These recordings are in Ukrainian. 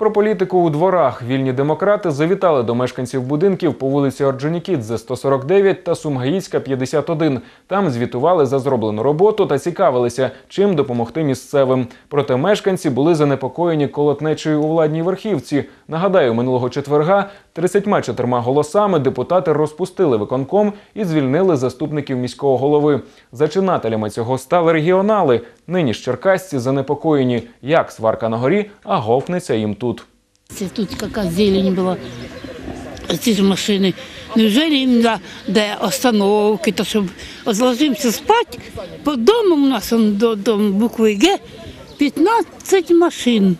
Про політику у дворах вільні демократи завітали до мешканців будинків по вулиці Орджонікідзе 149 та Сумгаїцька 51. Там звітували за зроблену роботу та цікавилися, чим допомогти місцевим. Проте мешканці були занепокоєні колотнечею у владній верхівці. Нагадаю, минулого четверга 34 голосами депутати розпустили виконком і звільнили заступників міського голови. Зачинателями цього стали регіонали. Нині ж черкасці занепокоєні, як сварка на горі, а говкнеться їм тут. Це Тут яка зелень була, ці ж машини. Неужели їм да, де остановки, то щоб зложимося спати, по дому у нас он, до, до букви Г 15 машин.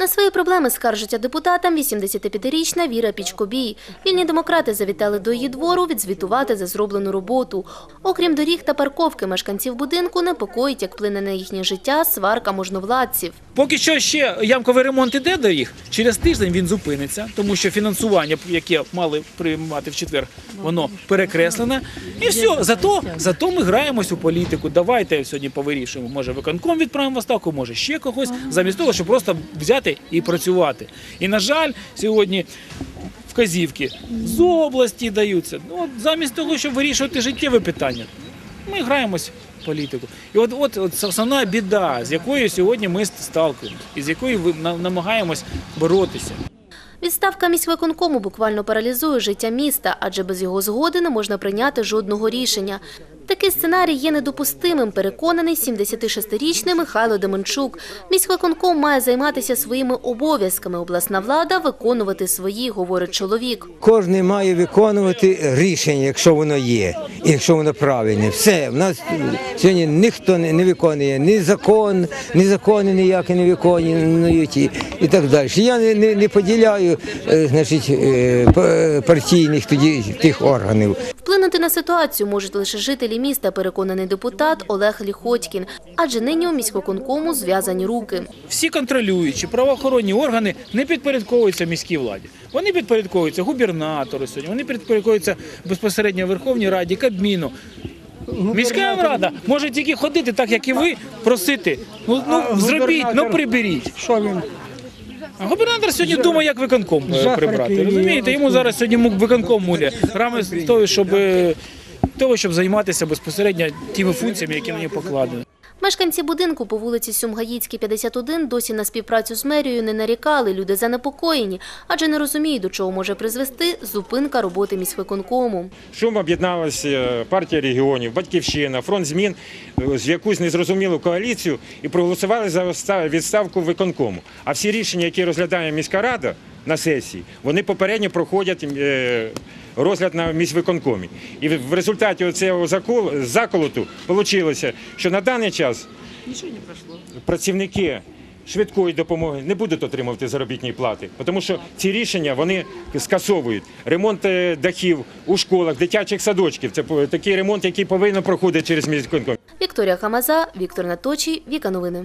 На свої проблеми скаржиться депутатам 85-річна Віра Пічкобій. Вільні демократи завітали до її двору відзвітувати за зроблену роботу. Окрім доріг та парковки, мешканців будинку непокоїть, як плине на їхнє життя сварка можновладців. Поки що ще ямковий ремонт іде до їх. Через тиждень він зупиниться, тому що фінансування, яке мали приймати в четвер, воно перекреслене. І все. Зато, зато ми граємось у політику. Давайте сьогодні повирішуємо. Може, виконком відправимо в ставку, може ще когось, замість того, щоб просто взяти і працювати. І на жаль, сьогодні. Вказівки з області даються. Ну, от замість того, щоб вирішувати життєві питання, ми граємось політику. І от, от, от основна біда, з якою сьогодні ми сталкуємося, і з якою намагаємось боротися. Відставка міськвиконкому буквально паралізує життя міста, адже без його згоди не можна прийняти жодного рішення. Такий сценарій є недопустимим, переконаний 76-річний Михайло Деменчук. Міськвиконком має займатися своїми обов'язками, обласна влада виконувати свої, говорить чоловік. Кожен має виконувати рішення, якщо воно є, якщо воно правильне. Все, в нас сьогодні ніхто не, виконує ні закон, ні закони ніякі не виконують і, так далі. Я не, поділяю е, е, партійних тоді тих органів. Вплинути на ситуацію можуть лише жителі міста, переконаний депутат Олег Ліхотькін. Адже нині у міськвиконкому зв'язані руки. Всі контролюючі правоохоронні органи не підпорядковуються міській владі. Вони підпорядковуються губернатору сьогодні, вони підпорядковуються безпосередньо Верховній Раді, Кабміну. Міська рада може тільки ходити так, як і ви, просити. Ну, ну зробіть, ну приберіть. Що він? Губернатор сьогодні думає, як виконком е, прибрати. Розумієте, йому зараз сьогодні му- виконком муля. з того, щоб е, того, щоб займатися безпосередньо тими функціями, які на нього покладені. Мешканці будинку по вулиці Сумгаїцькій, 51 досі на співпрацю з мерією не нарікали. Люди занепокоєні, адже не розуміють, до чого може призвести зупинка роботи міськвиконкому. Шум об'єдналася партія регіонів, батьківщина, фронт змін е, з якусь незрозумілу коаліцію і проголосували за відставку виконкому. А всі рішення, які розглядає міська рада на сесії, вони попередньо проходять е, розгляд на міськвиконкомі. І в результаті цього заколоту вийшло, що на даний час працівники швидкої допомоги не будуть отримувати заробітні плати, тому що ці рішення вони скасовують ремонт е, дахів у школах, дитячих садочків. Це такий ремонт, який повинен проходити через міськвиконком. Вікторія Хамаза, Віктор Наточій, Віка Новини.